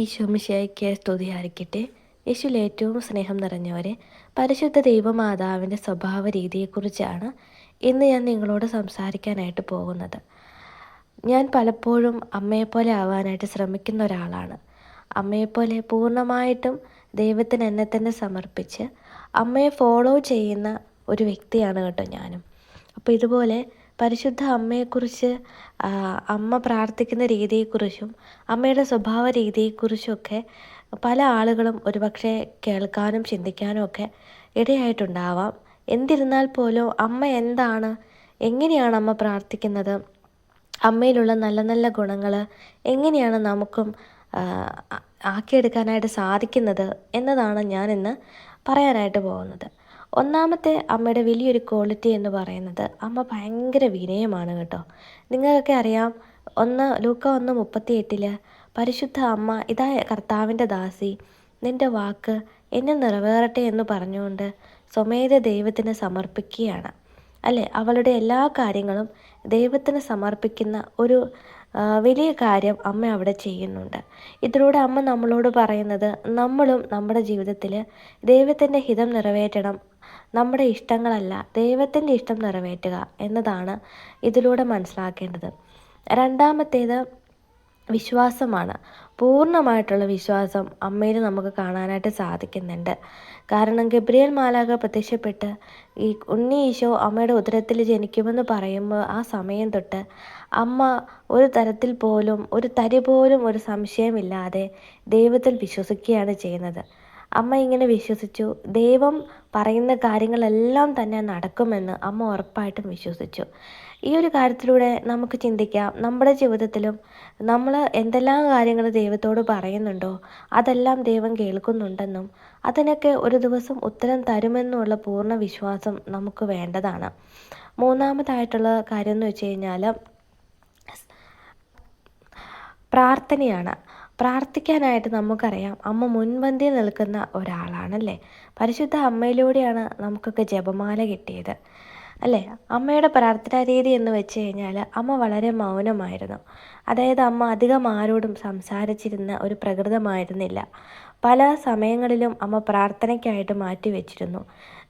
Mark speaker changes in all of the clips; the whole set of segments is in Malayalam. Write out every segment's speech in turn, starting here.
Speaker 1: ഈശോമിശിയായിക്ക് സ്തുതിയായിരിക്കട്ടെ യേശുവിൽ ഏറ്റവും സ്നേഹം നിറഞ്ഞവരെ പരിശുദ്ധ ദൈവമാതാവിന്റെ സ്വഭാവ രീതിയെക്കുറിച്ചാണ് ഇന്ന് ഞാൻ നിങ്ങളോട് സംസാരിക്കാനായിട്ട് പോകുന്നത്. ഞാൻ പലപ്പോഴും അമ്മയെപ്പോലെ ആവാനായിട്ട് ശ്രമിക്കുന്ന ഒരാളാണ്. അമ്മയെപ്പോലെ പൂർണമായിട്ടും ദൈവത്തിന് എന്നെ തന്നെ സമർപ്പിച്ച് അമ്മയെ ഫോളോ ചെയ്യുന്ന ഒരു വ്യക്തിയാണ് കേട്ടോ ഞാനും. അപ്പോൾ ഇതുപോലെ പരിശുദ്ധ അമ്മയെക്കുറിച്ച് അമ്മ പ്രാർത്ഥിക്കുന്ന രീതിയെക്കുറിച്ചും അമ്മയുടെ സ്വഭാവ രീതിയെക്കുറിച്ചുമൊക്കെ പല ആളുകളും ഒരുപക്ഷെ കേൾക്കാനും ചിന്തിക്കാനും ഒക്കെ ഇടയായിട്ടുണ്ടാവാം. എന്നിരുന്നാൽ പോലും അമ്മ എന്താണ് എങ്ങനെയാണ് അമ്മ പ്രാർത്ഥിക്കുന്നത് അമ്മയിലുള്ള നല്ല നല്ല ഗുണങ്ങൾ എങ്ങനെയാണ് നമുക്കും ആക്കിയെടുക്കാനായിട്ട് സാധിക്കുന്നത് എന്നതാണ് ഞാൻ ഇന്ന് പറയാനായിട്ട് പോകുന്നത്. ഒന്നാമത്തെ അമ്മയുടെ വലിയൊരു ക്വാളിറ്റി എന്ന് പറയുന്നത് അമ്മ ഭയങ്കര വിനയമാണ് കേട്ടോ. നിങ്ങൾക്കൊക്കെ അറിയാം ഒന്ന് ലൂക്ക ഒന്ന് മുപ്പത്തി എട്ടിൽ പരിശുദ്ധ അമ്മ ഇതാ കർത്താവിന്റെ ദാസി നിന്റെ വാക്ക് എന്നെ നിറവേറട്ടെ എന്ന് പറഞ്ഞുകൊണ്ട് സ്വമേധ ദൈവത്തിന് സമർപ്പിക്കുകയാണ്. അല്ലേ? അവളുടെ എല്ലാ കാര്യങ്ങളും ദൈവത്തിന് സമർപ്പിക്കുന്ന ഒരു വലിയ കാര്യം അമ്മ അവിടെ ചെയ്യുന്നുണ്ട്. ഇതിലൂടെ അമ്മ നമ്മളോട് പറയുന്നത് നമ്മളും നമ്മുടെ ജീവിതത്തിൽ ദൈവത്തിന്റെ ഹിതം നിറവേറ്റണം നമ്മുടെ ഇഷ്ടങ്ങളല്ല ദൈവത്തിന്റെ ഇഷ്ടം നിറവേറ്റുക എന്നതാണ് ഇതിലൂടെ മനസ്സിലാക്കേണ്ടത്. രണ്ടാമത്തേത് വിശ്വാസമാണ്. പൂർണമായിട്ടുള്ള വിശ്വാസം അമ്മയിൽ നമുക്ക് കാണാനായിട്ട് സാധിക്കുന്നുണ്ട്. കാരണം ഗബ്രിയൽ മാലാക പ്രത്യക്ഷപ്പെട്ട് ഈ ഉണ്ണി ഈശോ അമ്മയുടെ ഉദരത്തിൽ ജനിക്കുമെന്ന് പറയുമ്പോൾ ആ സമയം തൊട്ട് അമ്മ ഒരു തരത്തിൽ പോലും ഒരു തരി പോലും ഒരു സംശയമില്ലാതെ ദൈവത്തിൽ വിശ്വസിക്കുകയാണ് ചെയ്യുന്നത്. അമ്മ ഇങ്ങനെ വിശ്വസിച്ചു. ദൈവം പറയുന്ന കാര്യങ്ങളെല്ലാം തന്നെ നടക്കുമെന്ന് അമ്മ ഉറപ്പായിട്ടും വിശ്വസിച്ചു. ഈ ഒരു കാര്യത്തിലൂടെ നമുക്ക് ചിന്തിക്കാം. നമ്മുടെ ജീവിതത്തിലും നമ്മൾ എന്തെല്ലാം കാര്യങ്ങൾ ദൈവത്തോട് പറയുന്നുണ്ടോ അതെല്ലാം ദൈവം കേൾക്കുന്നുണ്ടെന്നും അതിനൊക്കെ ഒരു ദിവസം ഉത്തരം തരുമെന്നുള്ള പൂർണ വിശ്വാസം നമുക്ക് വേണ്ടതാണ്. മൂന്നാമതായിട്ടുള്ള കാര്യം എന്ന് വെച്ച് കഴിഞ്ഞാൽ പ്രാർത്ഥനയാണ്. പ്രാർത്ഥിക്കാനായിട്ട് നമുക്കറിയാം. അമ്മ മുൻപന്തി നിൽക്കുന്ന ഒരാളാണല്ലേ? പരിശുദ്ധ അമ്മയിലൂടെയാണ് നമുക്കൊക്കെ ജപമാല കിട്ടിയത്. അല്ലേ? അമ്മയുടെ പ്രാർത്ഥനാ രീതി എന്ന് വെച്ച് കഴിഞ്ഞാൽ അമ്മ വളരെ മൗനമായിരുന്നു. അതായത് അമ്മ അധികം ആരോടും സംസാരിച്ചിരുന്ന ഒരു പ്രകൃതമായിരുന്നില്ല. പല സമയങ്ങളിലും അമ്മ പ്രാർത്ഥനയ്ക്കായിട്ട് മാറ്റി വെച്ചിരുന്നു.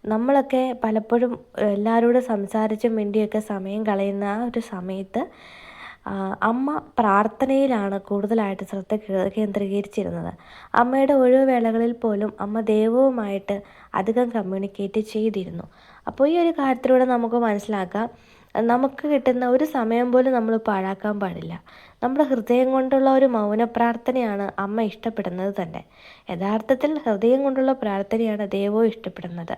Speaker 1: നമ്മളൊക്കെ പലപ്പോഴും എല്ലാവരോടും സംസാരിച്ചും വേണ്ടിയൊക്കെ സമയം കളയുന്ന ആ ഒരു സമയത്ത് അമ്മ പ്രാർത്ഥനയിലാണ് കൂടുതലായിട്ട് ശ്രദ്ധ കേന്ദ്രീകരിച്ചിരുന്നത്. അമ്മയുടെ ഒഴിവ് വേളകളിൽ പോലും അമ്മ ദൈവവുമായിട്ട് അധികം കമ്മ്യൂണിക്കേറ്റ് ചെയ്തിരുന്നു. അപ്പോൾ ഈ ഒരു കാര്യത്തിലൂടെ നമുക്ക് മനസ്സിലാക്കാം. നമുക്ക് കിട്ടുന്ന ഒരു സമയം പോലും നമ്മൾ പാഴാക്കാൻ പാടില്ല. നമ്മുടെ ഹൃദയം കൊണ്ടുള്ള ഒരു മൗന പ്രാർത്ഥനയാണ് അമ്മ ഇഷ്ടപ്പെടുന്നത് തന്നെ. യഥാർത്ഥത്തിൽ ഹൃദയം കൊണ്ടുള്ള പ്രാർത്ഥനയാണ് ദേവോ ഇഷ്ടപ്പെടുന്നത്.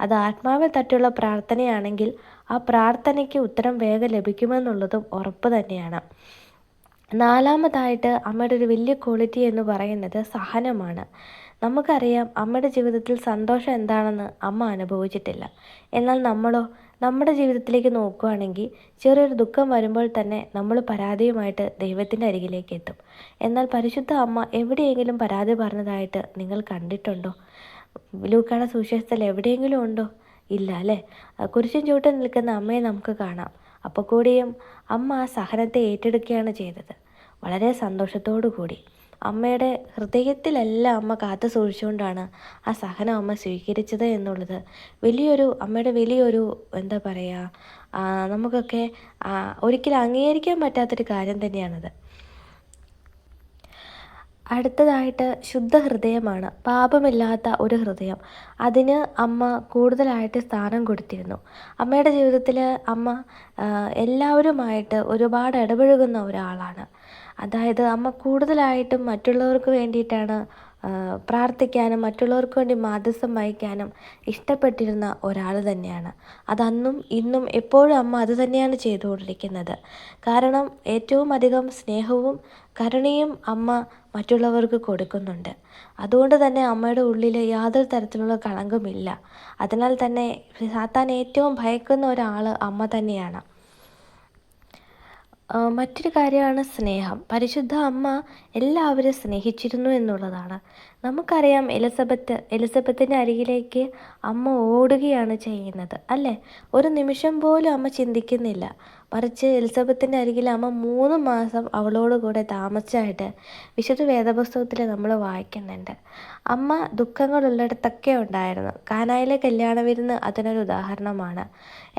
Speaker 1: അത് ആത്മാവിൽ തട്ടിയുള്ള പ്രാർത്ഥനയാണെങ്കിൽ ആ പ്രാർത്ഥനയ്ക്ക് ഉത്തരം വേഗം ലഭിക്കുമെന്നുള്ളതും ഉറപ്പ് തന്നെയാണ്. നാലാമതായിട്ട് അമ്മയുടെ ഒരു വലിയ ക്വാളിറ്റി എന്ന് പറയുന്നത് സഹനമാണ്. നമുക്കറിയാം അമ്മയുടെ ജീവിതത്തിൽ സന്തോഷം എന്താണെന്ന് അമ്മ അനുഭവിച്ചിട്ടില്ല. എന്നാൽ നമ്മളോ നമ്മുടെ ജീവിതത്തിലേക്ക് നോക്കുകയാണെങ്കിൽ ചെറിയൊരു ദുഃഖം വരുമ്പോൾ തന്നെ നമ്മൾ പരാതിയുമായിട്ട് ദൈവത്തിന്റെ അരികിലേക്ക് എത്തും. എന്നാൽ പരിശുദ്ധ അമ്മ എവിടെയെങ്കിലും പരാതി പറഞ്ഞതായിട്ട് നിങ്ങൾ കണ്ടിട്ടുണ്ടോ? ലൂക്കാട സുശേഷത്തിൽ എവിടെയെങ്കിലും ഉണ്ടോ? ഇല്ല അല്ലേ? കുരിശൻ ചൂട്ടിൽ നിൽക്കുന്ന അമ്മയെ നമുക്ക് കാണാം. അപ്പോൾ കൂടിയും അമ്മ ആ സഹനത്തെ ഏറ്റെടുക്കുകയാണ് ചെയ്തത്. വളരെ സന്തോഷത്തോടു കൂടി അമ്മയുടെ ഹൃദയത്തിലല്ല അമ്മ കാത്തു സൂക്ഷിച്ചുകൊണ്ടാണ് ആ സഹനം അമ്മ സ്വീകരിച്ചത് എന്നുള്ളത്. വലിയൊരു അമ്മയുടെ വലിയൊരു എന്താ പറയുക നമുക്കൊക്കെ ഒരിക്കലും അംഗീകരിക്കാൻ പറ്റാത്തൊരു കാര്യം തന്നെയാണത്. അടുത്തതായിട്ട് ശുദ്ധ ഹൃദയമാണ് പാപമില്ലാത്ത ഒരു ഹൃദയം. അതിന് അമ്മ കൂടുതലായിട്ട് സ്ഥാനം കൊടുത്തിരുന്നു. അമ്മയുടെ ജീവിതത്തിൽ അമ്മ എല്ലാവരുമായിട്ട് ഒരുപാട് ഇടപഴകുന്ന ഒരാളാണ്. അതായത് അമ്മ കൂടുതലായിട്ടും മറ്റുള്ളവർക്ക് വേണ്ടിയിട്ടാണ് പ്രാർത്ഥിക്കാനും മറ്റുള്ളവർക്ക് വേണ്ടി മാധ്യസ്ഥം വഹിക്കാനും ഇഷ്ടപ്പെട്ടിരുന്ന ഒരാൾ തന്നെയാണ്. അതന്നും ഇന്നും എപ്പോഴും അമ്മ അത് തന്നെയാണ് ചെയ്തുകൊണ്ടിരിക്കുന്നത്. കാരണം ഏറ്റവും അധികം സ്നേഹവും കരുണയും അമ്മ മറ്റുള്ളവർക്ക് കൊടുക്കുന്നുണ്ട്. അതുകൊണ്ട് തന്നെ അമ്മയുടെ ഉള്ളിൽ യാതൊരു തരത്തിലുള്ള കളങ്കുമില്ല. അതിനാൽ തന്നെ സാത്താൻ ഏറ്റവും ഭയക്കുന്ന ഒരാൾ അമ്മ തന്നെയാണ്. മറ്റൊരു കാര്യമാണ് സ്നേഹം. പരിശുദ്ധ അമ്മ എല്ലാവരും സ്നേഹിച്ചിരുന്നു എന്നുള്ളതാണ്. നമുക്കറിയാം എലിസബത്ത് എലിസബത്തിന്റെ അരികിലേക്ക് അമ്മ ഓടുകയാണ് ചെയ്യുന്നത് അല്ലേ? ഒരു നിമിഷം പോലും അമ്മ ചിന്തിക്കുന്നില്ല. മറിച്ച് എലിസബത്തിന്റെ അരികിൽ അമ്മ മൂന്ന് മാസം അവളോട് കൂടെ താമസിച്ചായിട്ട് വിശുദ്ധ വേദപുസ്തകത്തിൽ നമ്മൾ വായിക്കുന്നുണ്ട്. അമ്മ ദുഃഖങ്ങളുള്ളിടത്തൊക്കെ ഉണ്ടായിരുന്നു. കാനായിലെ കല്യാണ വിരുന്ന് അതിനൊരു ഉദാഹരണമാണ്.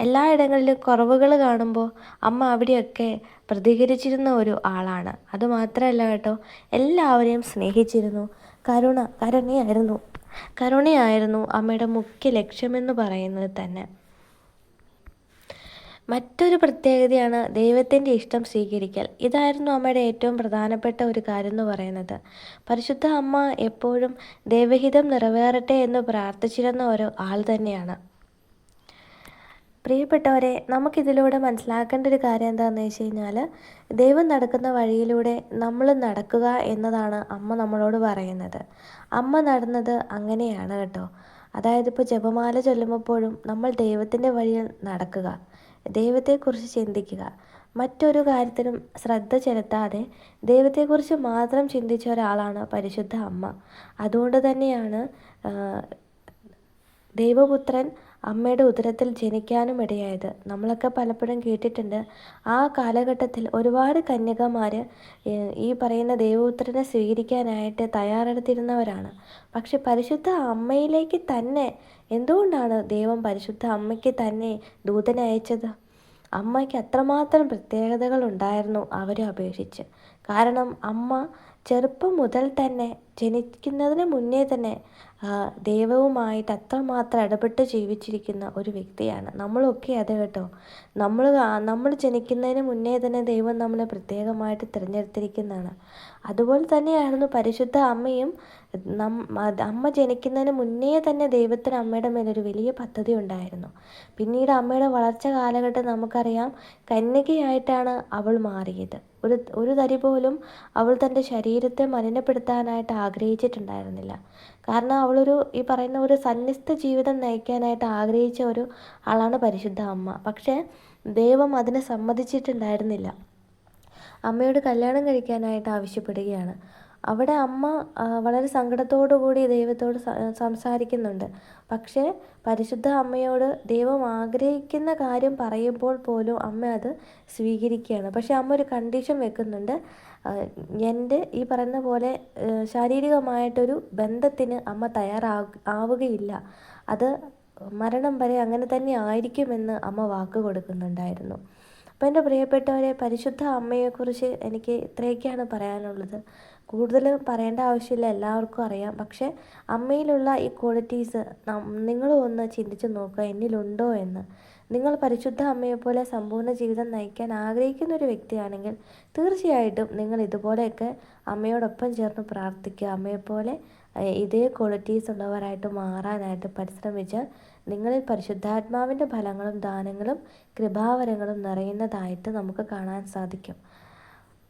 Speaker 1: എല്ലായിടങ്ങളിലും കുറവുകൾ കാണുമ്പോൾ അമ്മ അവിടെയൊക്കെ പ്രതികരിച്ചിരുന്ന ഒരു ആളാണ്. അതുമാത്രമല്ല കേട്ടോ എല്ലാവരെയും സ്നേഹിച്ചിരുന്നു. കരുണ കരുണയായിരുന്നു. കരുണയായിരുന്നു അമ്മയുടെ മുഖ്യ ലക്ഷ്യമെന്ന് പറയുന്നത് തന്നെ. മറ്റൊരു പ്രത്യേകതയാണ് ദൈവത്തിന്റെ ഇഷ്ടം സ്വീകരിക്കൽ. ഇതായിരുന്നു അമ്മയുടെ ഏറ്റവും പ്രധാനപ്പെട്ട ഒരു കാര്യം എന്ന് പറയുന്നത്. പരിശുദ്ധ അമ്മ എപ്പോഴും ദൈവഹിതം നിറവേറട്ടെ എന്ന് പ്രാർത്ഥിച്ചിരുന്ന ഒരു ആൾ തന്നെയാണ്. പ്രിയപ്പെട്ടവരെ നമുക്കിതിലൂടെ മനസ്സിലാക്കേണ്ട ഒരു കാര്യം എന്താണെന്ന് വെച്ച് കഴിഞ്ഞാൽ ദൈവം നടക്കുന്ന വഴിയിലൂടെ നമ്മൾ നടക്കുക എന്നതാണ് അമ്മ നമ്മളോട് പറയുന്നത്. അമ്മ നടന്നത് അങ്ങനെയാണ് കേട്ടോ. അതായത് ഇപ്പോൾ ജപമാല ചൊല്ലുമ്പോഴും നമ്മൾ ദൈവത്തിന്റെ വഴിയിൽ നടക്കുക ദൈവത്തെക്കുറിച്ച് ചിന്തിക്കുക. മറ്റൊരു കാര്യത്തിലും ശ്രദ്ധ ചെലുത്താതെ ദൈവത്തെക്കുറിച്ച് മാത്രം ചിന്തിച്ച ഒരാളാണ് പരിശുദ്ധ അമ്മ. അതുകൊണ്ട് തന്നെയാണ് ദൈവപുത്രൻ അമ്മയുടെ ഉദരത്തിൽ ജനിക്കാനും ഇടയായത്. നമ്മളൊക്കെ പലപ്പോഴും കേട്ടിട്ടുണ്ട് ആ കാലഘട്ടത്തിൽ ഒരുപാട് കന്യകമാർ ഈ പറയുന്ന ദൈവപുത്രനെ സ്വീകരിക്കാനായിട്ട് തയ്യാറെടുത്തിരുന്നവരാണ്. പക്ഷെ പരിശുദ്ധ അമ്മയിലേക്ക് തന്നെ എന്തുകൊണ്ടാണ് ദൈവം പരിശുദ്ധ അമ്മയ്ക്ക് തന്നെ ദൂതനെ അയച്ചത്? അമ്മയ്ക്ക് അത്രമാത്രം പ്രത്യേകതകൾ ഉണ്ടായിരുന്നു അവരെ അപേക്ഷിച്ച്. കാരണം അമ്മ ചെറുപ്പം മുതൽ തന്നെ ജനിക്കുന്നതിന് മുന്നേ തന്നെ ദൈവവുമായിട്ട് അത്രമാത്രം ഇടപെട്ട് ജീവിച്ചിരിക്കുന്ന ഒരു വ്യക്തിയാണ്. നമ്മളൊക്കെ അത് കേട്ടോ. നമ്മൾ നമ്മൾ ജനിക്കുന്നതിന് മുന്നേ തന്നെ ദൈവം നമ്മളെ പ്രത്യേകമായിട്ട് തിരഞ്ഞെടുത്തിരിക്കുന്നതാണ്. അതുപോലെ തന്നെയായിരുന്നു പരിശുദ്ധ അമ്മയും അമ്മ ജനിക്കുന്നതിന് മുന്നേ തന്നെ ദൈവത്തിന് അമ്മയുടെ മേലൊരു വലിയ പദ്ധതി ഉണ്ടായിരുന്നു. പിന്നീട് അമ്മയുടെ വളർച്ച കാലഘട്ടം നമുക്കറിയാം കന്യകയായിട്ടാണ് അവൾ മാറിയത്. ഒരു ഒരു തരി പോലും അവൾ തന്റെ ശരീരത്തെ മലിനപ്പെടുത്താനായിട്ട് ആഗ്രഹിച്ചിട്ടുണ്ടായിരുന്നില്ല. കാരണം അവളൊരു ഈ പറയുന്ന ഒരു സന്നിസ്ഥ ജീവിതം നയിക്കാനായിട്ട് ആഗ്രഹിച്ച ഒരു ആളാണ് പരിശുദ്ധ അമ്മ. പക്ഷേ ദൈവം അതിനെ സമ്മതിച്ചിട്ടുണ്ടായിരുന്നില്ല. അമ്മയോട് കല്യാണം കഴിക്കാനായിട്ട് ആവശ്യപ്പെടുകയാണ്. അവിടെ അമ്മ വളരെ കൂടി ദൈവത്തോട് സംസാരിക്കുന്നുണ്ട്. പക്ഷേ പരിശുദ്ധ അമ്മയോട് ദൈവം ആഗ്രഹിക്കുന്ന കാര്യം പറയുമ്പോൾ പോലും അമ്മ അത് സ്വീകരിക്കുകയാണ്. പക്ഷേ അമ്മ ഒരു കണ്ടീഷൻ വെക്കുന്നുണ്ട്. എന്റെ ഈ പറയുന്ന പോലെ ശാരീരികമായിട്ടൊരു ബന്ധത്തിന് അമ്മ തയ്യാറാ ആവുകയില്ല. അത് മരണം വരെ അങ്ങനെ തന്നെ ആയിരിക്കുമെന്ന് അമ്മ വാക്ക് കൊടുക്കുന്നുണ്ടായിരുന്നു. അപ്പോൾ എന്റെ പ്രിയപ്പെട്ടവരെ പരിശുദ്ധ അമ്മയെക്കുറിച്ച് എനിക്ക് ഇത്രയൊക്കെയാണ് പറയാനുള്ളത്. കൂടുതൽ പറയേണ്ട ആവശ്യമില്ല എല്ലാവർക്കും അറിയാം. പക്ഷേ അമ്മയിലുള്ള ഈ ക്വാളിറ്റീസ് നിങ്ങളും ഒന്ന് ചിന്തിച്ച് നോക്കുക എന്നിലുണ്ടോ എന്ന്. നിങ്ങൾ പരിശുദ്ധ അമ്മയെപ്പോലെ സമ്പൂർണ ജീവിതം നയിക്കാൻ ആഗ്രഹിക്കുന്ന ഒരു വ്യക്തിയാണെങ്കിൽ തീർച്ചയായിട്ടും നിങ്ങൾ ഇതുപോലെയൊക്കെ അമ്മയോടൊപ്പം ചേർന്ന് പ്രാർത്ഥിക്കുക. അമ്മയെപ്പോലെ ഇതേ ക്വാളിറ്റീസ് ഉള്ളവരായിട്ട് മാറാനായിട്ട് പരിശ്രമിച്ചാൽ നിങ്ങളിൽ പരിശുദ്ധാത്മാവിന്റെ ഫലങ്ങളും ദാനങ്ങളും കൃപാവരങ്ങളും നിറയുന്നതായിട്ട് നമുക്ക് കാണാൻ സാധിക്കും.